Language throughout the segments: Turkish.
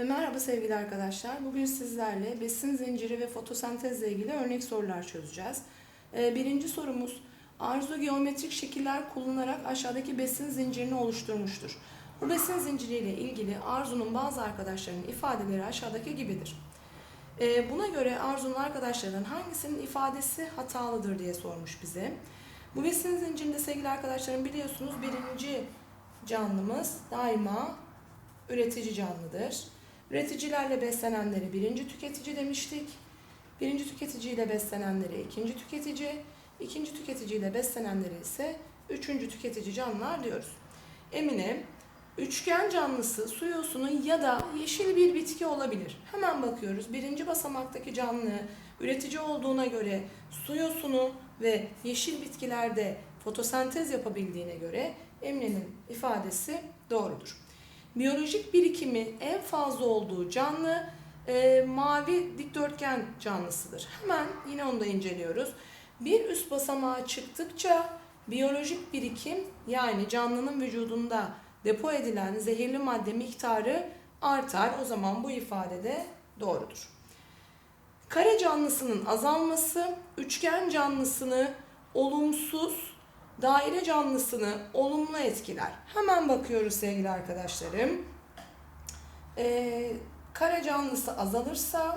E, Merhaba sevgili arkadaşlar. Bugün sizlerle besin zinciri ve fotosentezle ilgili örnek sorular çözeceğiz. E, Birinci sorumuz arzu geometrik şekiller kullanarak aşağıdaki besin zincirini oluşturmuştur. Bu besin zinciriyle ilgili Arzu'nun bazı arkadaşlarının ifadeleri aşağıdaki gibidir. E, Buna göre Arzu'nun arkadaşlarının hangisinin ifadesi hatalıdır diye sormuş bize. Bu besin zincirinde sevgili arkadaşlarım biliyorsunuz birinci canlımız daima üretici canlıdır. Üreticilerle beslenenleri birinci tüketici demiştik. Birinci tüketiciyle beslenenleri ikinci tüketici, ikinci tüketiciyle beslenenleri ise üçüncü tüketici canlılar diyoruz. Emine, üçgen canlısı su yosunu ya da yeşil bir bitki olabilir. Hemen bakıyoruz. Birinci basamaktaki canlı üretici olduğuna göre su yosunu ve yeşil bitkilerde fotosentez yapabildiğine göre Emine'nin ifadesi doğrudur. Biyolojik birikimi en fazla olduğu canlı e, mavi dikdörtgen canlısıdır. Hemen yine onu da inceliyoruz. Bir üst basamağa çıktıkça biyolojik birikim yani canlının vücudunda depo edilen zehirli madde miktarı artar. O zaman bu ifade de doğrudur. Kare canlısının azalması üçgen canlısını olumsuz, daire canlısını olumlu etkiler. Hemen bakıyoruz sevgili arkadaşlarım. Ee, kare canlısı azalırsa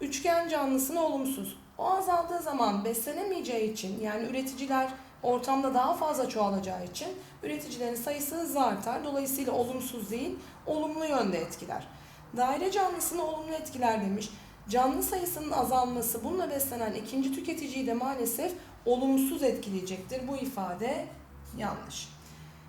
üçgen canlısına olumsuz. O azaldığı zaman beslenemeyeceği için yani üreticiler ortamda daha fazla çoğalacağı için üreticilerin sayısı hızla artar. Dolayısıyla olumsuz değil, olumlu yönde etkiler. Daire canlısını olumlu etkiler demiş. Canlı sayısının azalması bununla beslenen ikinci tüketiciyi de maalesef olumsuz etkileyecektir. Bu ifade yanlış.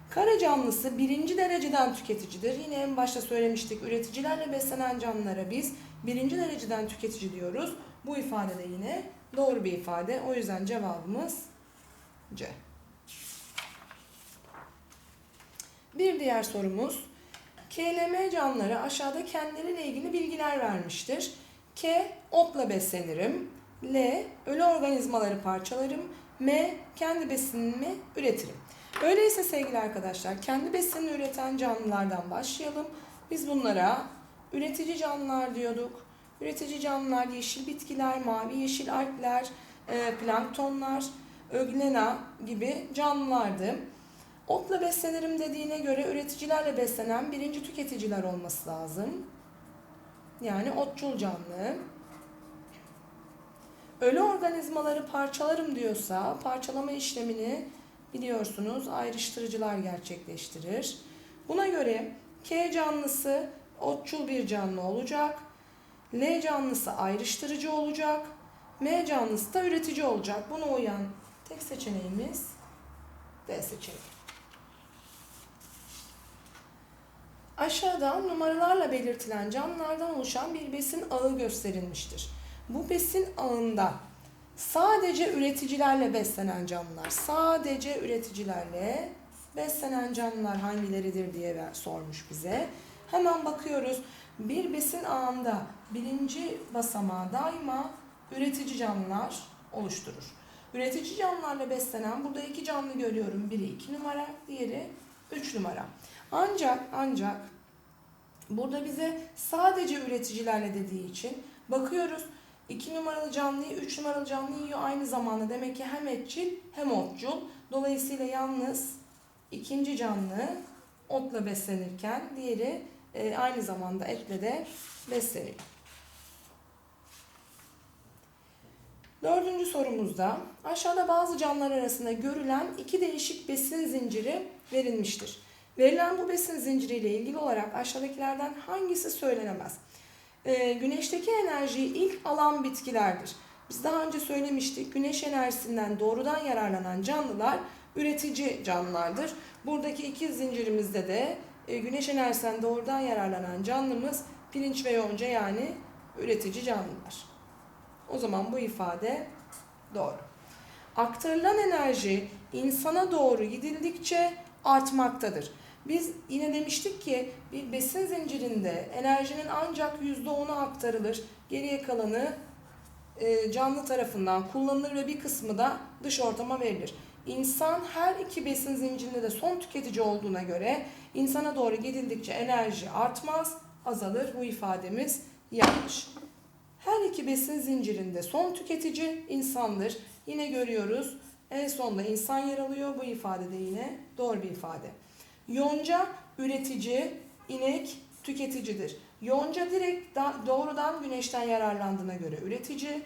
Kare canlısı birinci dereceden tüketicidir. Yine en başta söylemiştik üreticilerle beslenen canlılara biz birinci dereceden tüketici diyoruz. Bu ifade de yine doğru bir ifade. O yüzden cevabımız C. Bir diğer sorumuz. KLM canlıları aşağıda kendileriyle ilgili bilgiler vermiştir. K. Otla beslenirim. L. Ölü organizmaları parçalarım. M. Kendi besinimi üretirim. Öyleyse sevgili arkadaşlar kendi besinini üreten canlılardan başlayalım. Biz bunlara üretici canlılar diyorduk. Üretici canlılar yeşil bitkiler, mavi yeşil algler, e, planktonlar, öglena gibi canlılardı. Otla beslenirim dediğine göre üreticilerle beslenen birinci tüketiciler olması lazım. Yani otçul canlı. Ölü organizmaları parçalarım diyorsa parçalama işlemini biliyorsunuz ayrıştırıcılar gerçekleştirir. Buna göre K canlısı otçul bir canlı olacak. L canlısı ayrıştırıcı olacak. M canlısı da üretici olacak. Buna uyan tek seçeneğimiz D seçeneği. Aşağıda numaralarla belirtilen canlılardan oluşan bir besin ağı gösterilmiştir. Bu besin ağında sadece üreticilerle beslenen canlılar, sadece üreticilerle beslenen canlılar hangileridir diye sormuş bize. Hemen bakıyoruz. Bir besin ağında birinci basamağı daima üretici canlılar oluşturur. Üretici canlılarla beslenen burada iki canlı görüyorum. Biri iki numara, diğeri üç numara. Ancak ancak burada bize sadece üreticilerle dediği için bakıyoruz 2 numaralı canlıyı 3 numaralı canlı yiyor aynı zamanda. Demek ki hem etçil hem otçul. Dolayısıyla yalnız ikinci canlı otla beslenirken diğeri e, aynı zamanda etle de besleniyor. Dördüncü sorumuzda aşağıda bazı canlılar arasında görülen iki değişik besin zinciri verilmiştir. Verilen bu besin zinciriyle ilgili olarak aşağıdakilerden hangisi söylenemez? Ee, güneşteki enerjiyi ilk alan bitkilerdir. Biz daha önce söylemiştik güneş enerjisinden doğrudan yararlanan canlılar üretici canlılardır. Buradaki iki zincirimizde de e, güneş enerjisinden doğrudan yararlanan canlımız pirinç ve yonca yani üretici canlılar. O zaman bu ifade doğru. Aktarılan enerji insana doğru gidildikçe artmaktadır. Biz yine demiştik ki bir besin zincirinde enerjinin ancak %10'u aktarılır. Geriye kalanı e, canlı tarafından kullanılır ve bir kısmı da dış ortama verilir. İnsan her iki besin zincirinde de son tüketici olduğuna göre insana doğru gidildikçe enerji artmaz, azalır. Bu ifademiz yanlış. Her iki besin zincirinde son tüketici insandır. Yine görüyoruz. En sonda insan yer alıyor. Bu ifade de yine doğru bir ifade. Yonca üretici, inek tüketicidir. Yonca direkt da, doğrudan güneşten yararlandığına göre üretici,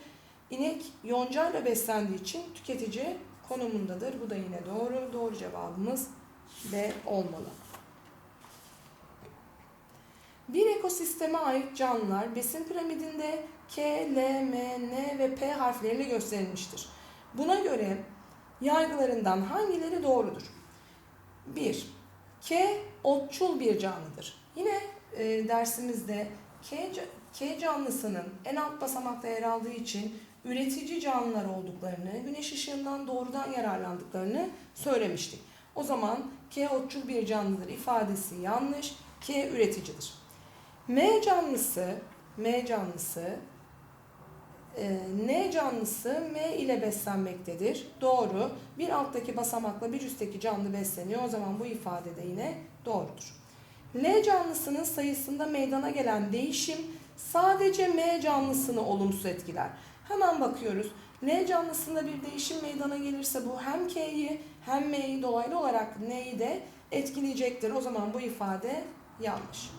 inek yoncayla beslendiği için tüketici konumundadır. Bu da yine doğru. Doğru cevabımız B olmalı. Bir ekosisteme ait canlılar besin piramidinde K, L, M, N ve P harfleriyle gösterilmiştir. Buna göre yargılarından hangileri doğrudur? 1. K otçul bir canlıdır. Yine e, dersimizde K, K canlısının en alt basamakta yer aldığı için üretici canlılar olduklarını, güneş ışığından doğrudan yararlandıklarını söylemiştik. O zaman K otçul bir canlıdır ifadesi yanlış. K üreticidir. M canlısı, M canlısı, N canlısı M ile beslenmektedir. Doğru. Bir alttaki basamakla bir üstteki canlı besleniyor. O zaman bu ifade de yine doğrudur. L canlısının sayısında meydana gelen değişim sadece M canlısını olumsuz etkiler. Hemen bakıyoruz. L canlısında bir değişim meydana gelirse bu hem K'yi hem M'yi dolaylı olarak N'yi de etkileyecektir. O zaman bu ifade yanlış.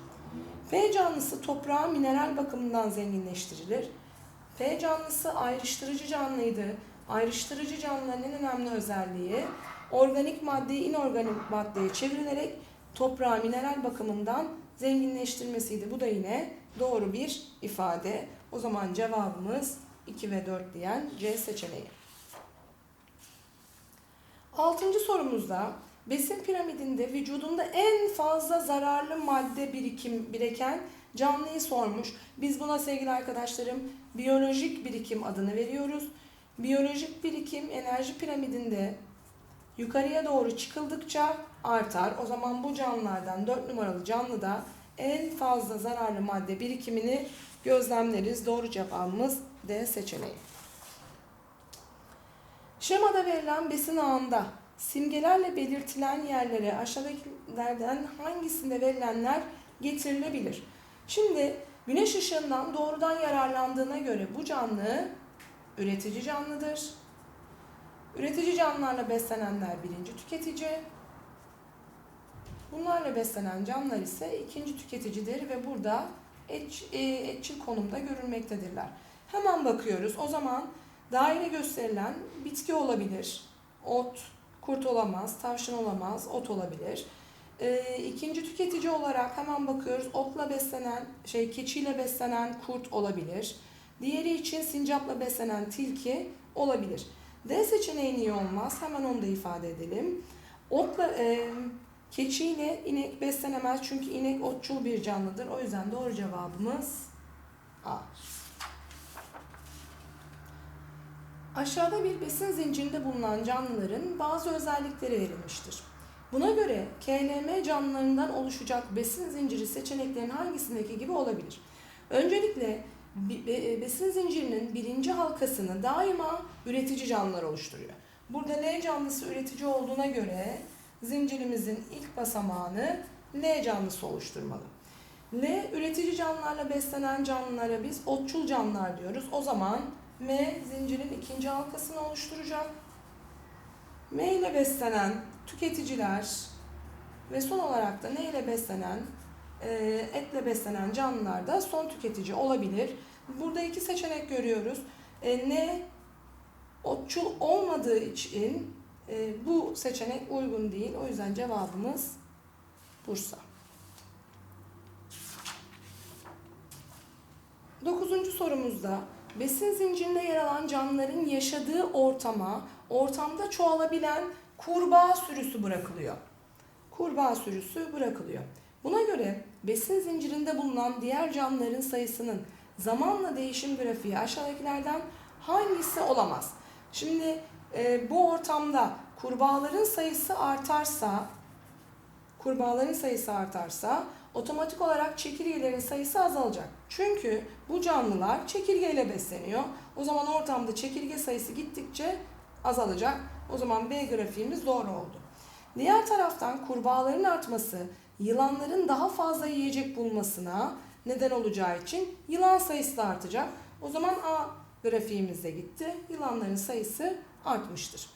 P canlısı toprağı mineral bakımından zenginleştirilir. P canlısı ayrıştırıcı canlıydı. Ayrıştırıcı canlıların en önemli özelliği organik maddeyi inorganik maddeye çevrilerek toprağı mineral bakımından zenginleştirmesiydi. Bu da yine doğru bir ifade. O zaman cevabımız 2 ve 4 diyen C seçeneği. Altıncı sorumuzda besin piramidinde vücudunda en fazla zararlı madde birikim biriken canlıyı sormuş. Biz buna sevgili arkadaşlarım biyolojik birikim adını veriyoruz. Biyolojik birikim enerji piramidinde yukarıya doğru çıkıldıkça artar. O zaman bu canlılardan 4 numaralı canlıda en fazla zararlı madde birikimini gözlemleriz. Doğru cevabımız D seçeneği. Şemada verilen besin ağında simgelerle belirtilen yerlere aşağıdakilerden hangisinde verilenler getirilebilir? Şimdi güneş ışığından doğrudan yararlandığına göre bu canlı üretici canlıdır. Üretici canlılarla beslenenler birinci tüketici. Bunlarla beslenen canlılar ise ikinci tüketicidir ve burada et, e, etçil konumda görülmektedirler. Hemen bakıyoruz. O zaman daire gösterilen bitki olabilir. Ot, kurt olamaz, tavşan olamaz, ot olabilir. E, ikinci tüketici olarak hemen bakıyoruz. Otla beslenen, şey keçiyle beslenen kurt olabilir. Diğeri için sincapla beslenen tilki olabilir. D seçeneği niye olmaz? Hemen onu da ifade edelim. Otla e, keçiyle inek beslenemez çünkü inek otçul bir canlıdır. O yüzden doğru cevabımız A. Aşağıda bir besin zincirinde bulunan canlıların bazı özellikleri verilmiştir. Buna göre KLM canlılarından oluşacak besin zinciri seçeneklerin hangisindeki gibi olabilir? Öncelikle besin zincirinin birinci halkasını daima üretici canlılar oluşturuyor. Burada L canlısı üretici olduğuna göre zincirimizin ilk basamağını L canlısı oluşturmalı. L üretici canlılarla beslenen canlılara biz otçul canlılar diyoruz. O zaman M zincirin ikinci halkasını oluşturacak. M ile beslenen tüketiciler ve son olarak da ne ile beslenen e, etle beslenen canlılar da son tüketici olabilir. Burada iki seçenek görüyoruz. E, ne otçul olmadığı için e, bu seçenek uygun değil. O yüzden cevabımız Bursa. Dokuzuncu sorumuzda besin zincirinde yer alan canlıların yaşadığı ortama, ortamda çoğalabilen kurbağa sürüsü bırakılıyor. Kurbağa sürüsü bırakılıyor. Buna göre besin zincirinde bulunan diğer canlıların sayısının zamanla değişim grafiği aşağıdakilerden hangisi olamaz? Şimdi e, bu ortamda kurbağaların sayısı artarsa kurbağaların sayısı artarsa otomatik olarak çekirgelerin sayısı azalacak. Çünkü bu canlılar çekirgeyle besleniyor. O zaman ortamda çekirge sayısı gittikçe azalacak. O zaman B grafiğimiz doğru oldu. Diğer taraftan kurbağaların artması yılanların daha fazla yiyecek bulmasına neden olacağı için yılan sayısı da artacak. O zaman A grafiğimizde gitti. Yılanların sayısı artmıştır.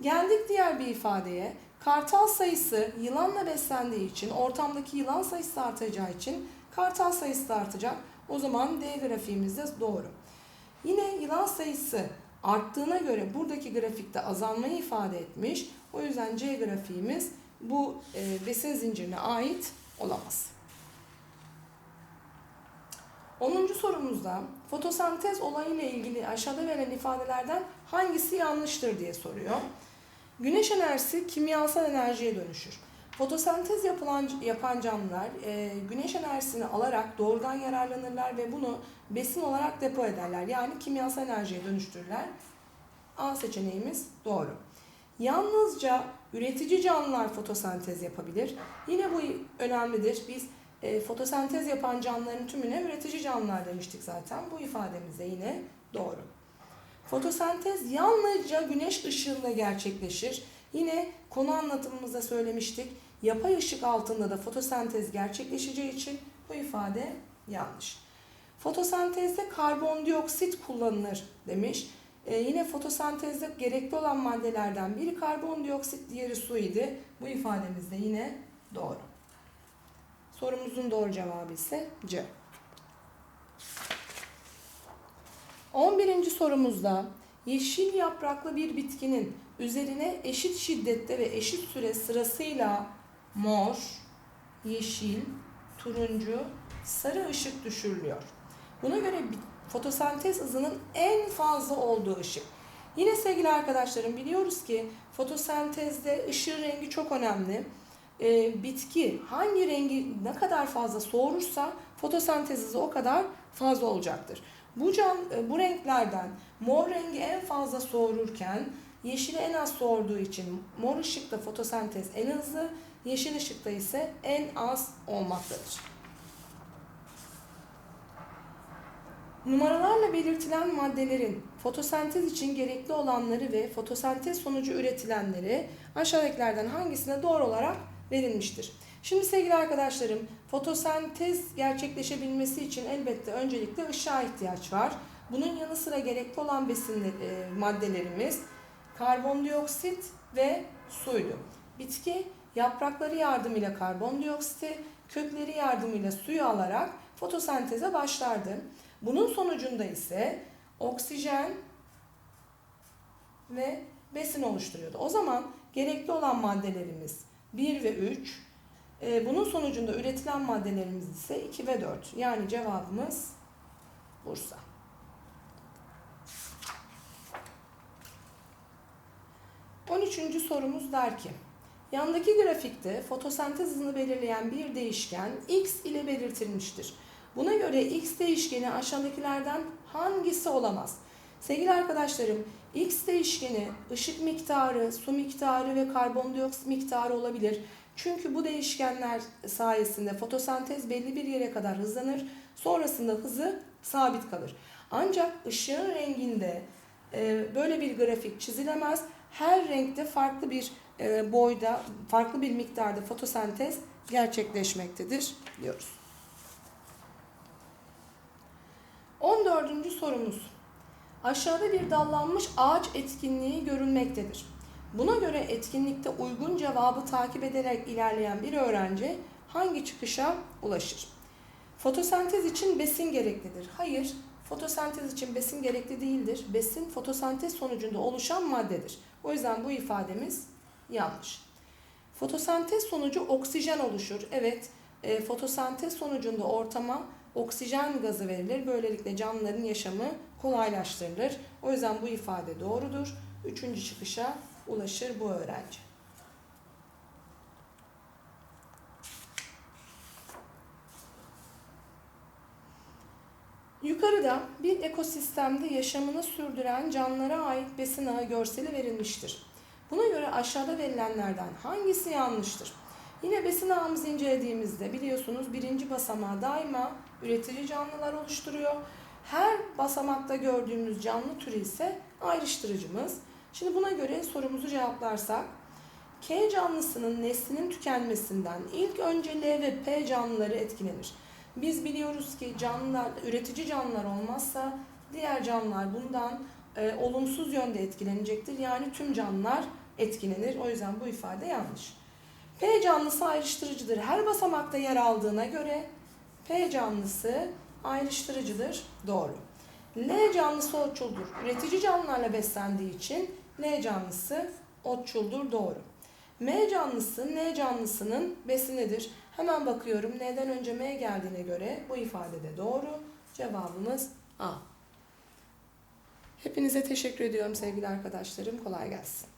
Geldik diğer bir ifadeye. Kartal sayısı yılanla beslendiği için ortamdaki yılan sayısı artacağı için kartal sayısı da artacak. O zaman D grafiğimizde doğru. Yine yılan sayısı arttığına göre buradaki grafikte azalmayı ifade etmiş. O yüzden C grafiğimiz bu e, besin zincirine ait olamaz. 10. sorumuzda fotosentez olayıyla ilgili aşağıda verilen ifadelerden hangisi yanlıştır diye soruyor. Güneş enerjisi kimyasal enerjiye dönüşür. Fotosentez yapılan, yapan canlılar e, güneş enerjisini alarak doğrudan yararlanırlar ve bunu besin olarak depo ederler. Yani kimyasal enerjiye dönüştürürler. A seçeneğimiz doğru. Yalnızca üretici canlılar fotosentez yapabilir. Yine bu önemlidir. Biz e, fotosentez yapan canlıların tümüne üretici canlılar demiştik zaten. Bu ifademiz de yine doğru. Fotosentez yalnızca güneş ışığında gerçekleşir. Yine konu anlatımımızda söylemiştik. Yapay ışık altında da fotosentez gerçekleşeceği için bu ifade yanlış. Fotosentezde karbondioksit kullanılır demiş. Ee, yine fotosentezde gerekli olan maddelerden biri karbondioksit, diğeri su idi. Bu ifademiz de yine doğru. Sorumuzun doğru cevabı ise C. 11. sorumuzda yeşil yapraklı bir bitkinin üzerine eşit şiddette ve eşit süre sırasıyla mor, yeşil, turuncu, sarı ışık düşürülüyor. Buna göre fotosentez hızının en fazla olduğu ışık. Yine sevgili arkadaşlarım biliyoruz ki fotosentezde ışığın rengi çok önemli. Ee, bitki hangi rengi ne kadar fazla soğurursa fotosentez hızı o kadar fazla olacaktır. Bu can e, bu renklerden mor rengi en fazla soğururken yeşili en az soğurduğu için mor ışıkta fotosentez en hızlı, yeşil ışıkta ise en az olmaktadır. Numaralarla belirtilen maddelerin fotosentez için gerekli olanları ve fotosentez sonucu üretilenleri aşağıdakilerden hangisine doğru olarak verilmiştir. Şimdi sevgili arkadaşlarım, fotosentez gerçekleşebilmesi için elbette öncelikle ışığa ihtiyaç var. Bunun yanı sıra gerekli olan besin e, maddelerimiz karbondioksit ve suydu. Bitki yaprakları yardımıyla karbondioksiti, kökleri yardımıyla suyu alarak fotosenteze başlardı. Bunun sonucunda ise oksijen ve besin oluşturuyordu. O zaman gerekli olan maddelerimiz 1 ve 3. Ee, bunun sonucunda üretilen maddelerimiz ise 2 ve 4. Yani cevabımız Bursa. On üçüncü sorumuz der ki, yandaki grafikte fotosentez hızını belirleyen bir değişken x ile belirtilmiştir. Buna göre x değişkeni aşağıdakilerden hangisi olamaz? Sevgili arkadaşlarım, x değişkeni ışık miktarı, su miktarı ve karbondioksit miktarı olabilir. Çünkü bu değişkenler sayesinde fotosentez belli bir yere kadar hızlanır. Sonrasında hızı sabit kalır. Ancak ışığın renginde e, böyle bir grafik çizilemez. Her renkte farklı bir e, boyda, farklı bir miktarda fotosentez gerçekleşmektedir diyoruz. 14. sorumuz. Aşağıda bir dallanmış ağaç etkinliği görülmektedir. Buna göre etkinlikte uygun cevabı takip ederek ilerleyen bir öğrenci hangi çıkışa ulaşır? Fotosentez için besin gereklidir. Hayır, fotosentez için besin gerekli değildir. Besin fotosentez sonucunda oluşan maddedir. O yüzden bu ifademiz yanlış. Fotosentez sonucu oksijen oluşur. Evet, e, fotosentez sonucunda ortama oksijen gazı verilir. Böylelikle canlıların yaşamı kolaylaştırılır. O yüzden bu ifade doğrudur. Üçüncü çıkışa ulaşır bu öğrenci. Yukarıda bir ekosistemde yaşamını sürdüren canlılara ait besin ağı görseli verilmiştir. Buna göre aşağıda verilenlerden hangisi yanlıştır? Yine besin ağımızı incelediğimizde biliyorsunuz birinci basamağı daima üretici canlılar oluşturuyor. Her basamakta gördüğümüz canlı türü ise ayrıştırıcımız. Şimdi buna göre sorumuzu cevaplarsak K canlısının neslinin tükenmesinden ilk önce L ve P canlıları etkilenir. Biz biliyoruz ki canlılar, üretici canlılar olmazsa diğer canlılar bundan e, olumsuz yönde etkilenecektir. Yani tüm canlılar etkilenir. O yüzden bu ifade yanlış. P canlısı ayrıştırıcıdır. Her basamakta yer aldığına göre P canlısı ayrıştırıcıdır. Doğru. L canlısı otçuldur. Üretici canlılarla beslendiği için L canlısı otçuldur. Doğru. M canlısı N canlısının besinidir. Hemen bakıyorum. N'den önce M geldiğine göre bu ifade de doğru. Cevabımız A. Hepinize teşekkür ediyorum sevgili arkadaşlarım. Kolay gelsin.